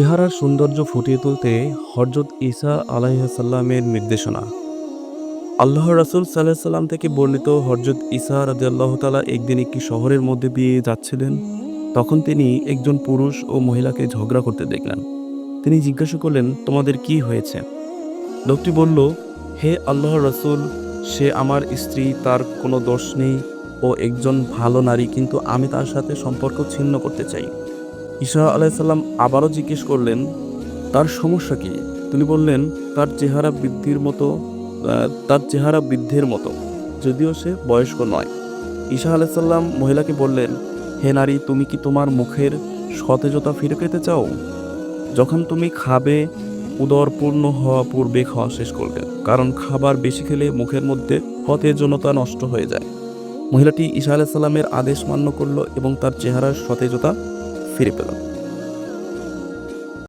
চেহারার সৌন্দর্য ফুটিয়ে তুলতে হরজত ঈসা আলাইসাল্লামের নির্দেশনা। আল্লাহ রাসুল সাল্লাহ সাল্লাম থেকে বর্ণিত হরজত ঈসা রাজিয়াল্লাহ তালা একদিন একটি শহরের মধ্যে দিয়ে যাচ্ছিলেন। তখন তিনি একজন পুরুষ ও মহিলাকে ঝগড়া করতে দেখলেন। তিনি জিজ্ঞাসা করলেন, তোমাদের কি হয়েছে? লোকটি বলল, হে আল্লাহ রাসুল, সে আমার স্ত্রী, তার কোনো দোষ নেই ও একজন ভালো নারী, কিন্তু আমি তার সাথে সম্পর্ক ছিন্ন করতে চাই। ঈশা আলাইসাল্লাম আবারও জিজ্ঞেস করলেন, তার সমস্যা কি? তিনি বললেন, তার চেহারা বৃদ্ধির মতো তার চেহারা বৃদ্ধের মতো, যদিও সে বয়স্ক নয়। ঈশা আলাইসাল্লাম মহিলাকে বললেন, হে নারী, তুমি কি তোমার মুখের সতেজতা ফিরে পেতে চাও? যখন তুমি খাবে উদর পূর্ণ হওয়া পূর্বে খাওয়া শেষ করবে, কারণ খাবার বেশি খেলে মুখের মধ্যে সতেজনতা নষ্ট হয়ে যায়। মহিলাটি ঈশা আলাইসাল্লামের আদেশ মান্য করল এবং তার চেহারার সতেজতা ফিরে পেল